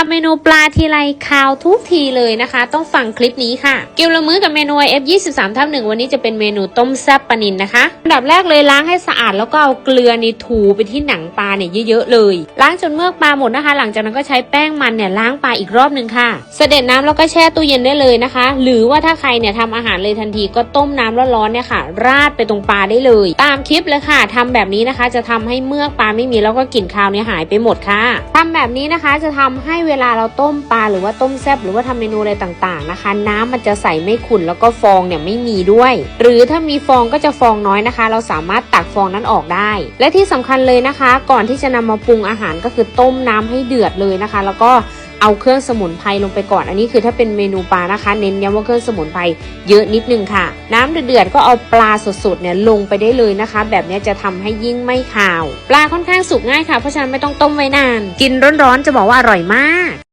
ทำเมนูปลาทีไรคาวทุกทีเลยนะคะ ต้องฟังคลิปนี้ค่ะเกี่ยวละมื้อกับเมนู F23 ทับหนึ่งวันนี้จะเป็นเมนูต้มแซ่บปลานินนะคะอันดับแรกเลยล้างให้สะอาดแล้วก็เอาเกลือนี่ถูไปที่หนังปลาเนี่ยเยอะๆเลย ล้างจนเมือกปลาหมดนะคะ หลังจากนั้นก็ใช้แป้งมันเนี่ยล้างปลาอีกรอบหนึ่งค่ะเสด็จน้ำแล้วก็แช่ตู้เย็นได้เลยนะคะ หรือว่าถ้าใครเนี่ยทำอาหารเลยทันทีก็ต้มน้ำร้อนๆเนี่ยค่ะ ราดไปตรงปลาได้เลย ตามคลิปเลยค่ะทำแบบนี้นะคะ จะทำให้เมือกปลาไม่มีแล้วก็กลิ่นคาวเนี่ยหายไปหมดค่ะทำแบบนี้นะคะจะทำให้เวลาเราต้มปลาหรือว่าต้มแซ่บหรือว่าทำเมนูอะไรต่างๆนะคะ น้ำมันจะใส่ไม่ขุ่นแล้วก็ฟองเนี่ยไม่มีด้วย หรือถ้ามีฟองก็จะฟองน้อยนะคะ เราสามารถตักฟองนั้นออกได้ และที่สำคัญเลยนะคะ ก่อนที่จะนำมาปรุงอาหารก็คือต้มน้ำให้เดือดเลยนะคะ แล้วก็ เอาเครื่องสมุนไพรลงไปก่อน อันนี้คือถ้าเป็นเมนูปลานะคะ เน้นย้ำว่าเครื่องสมุนไพรเยอะนิดนึงค่ะ น้ำเดือดๆก็เอาปลาสดๆเนี่ยลงไปได้เลยนะคะ แบบนี้จะทำให้ยิ่งไม่ขาว ปลาค่อนข้างสุกง่ายค่ะ เพราะฉะนั้นไม่ต้องต้มไว้นาน กินร้อนๆจะบอกว่าอร่อยมาก